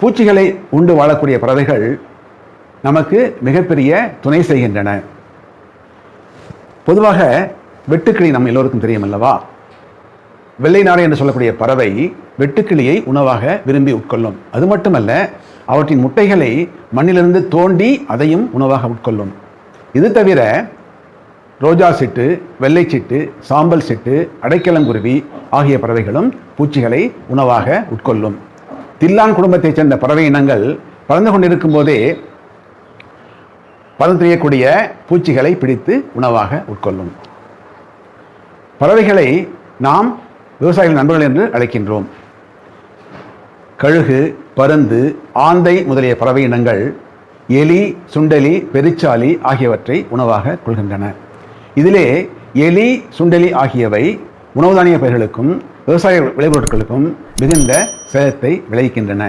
பூச்சிகளை உண்டு வாழக்கூடிய பறவைகள் நமக்கு மிகப்பெரிய துணை செய்கின்றன. பொதுவாக வெட்டுக்கிளி நம்ம எல்லோருக்கும் தெரியும் அல்லவா வெள்ளை நாரை என்று சொல்லக்கூடிய பறவை வெட்டுக்கிளியை உணவாக விரும்பி உட்கொள்ளும். அது மட்டுமல்ல அவற்றின் முட்டைகளை மண்ணிலிருந்து தோண்டி அதையும் உணவாக உட்கொள்ளும். இது தவிர ரோஜா சிட்டு வெள்ளை சிட்டு சாம்பல் சிட்டு அடைக்கலங்குருவி ஆகிய பறவைகளும் பூச்சிகளை உணவாக உட்கொள்ளும். தில்லான் குடும்பத்தைச் சேர்ந்த பறவை இனங்கள் பறந்து கொண்டிருக்கும் போதே பறந்து தெரியக்கூடிய பூச்சிகளை பிடித்து உணவாக உட்கொள்ளும். பறவைகளை நாம் விவசாயிகள் நண்பர்கள் என்று அழைக்கின்றோம். கழுகு பருந்து ஆந்தை முதலிய பறவை இனங்கள் எலி சுண்டெலி பெருச்சாலி ஆகியவற்றை உணவாக கொள்கின்றன. இதிலே எலி சுண்டெலி ஆகியவை உணவு தானிய பயிர்களுக்கும் விவசாய விளைபொருட்களுக்கும் மிகுந்த சேதத்தை விளைவிக்கின்றன.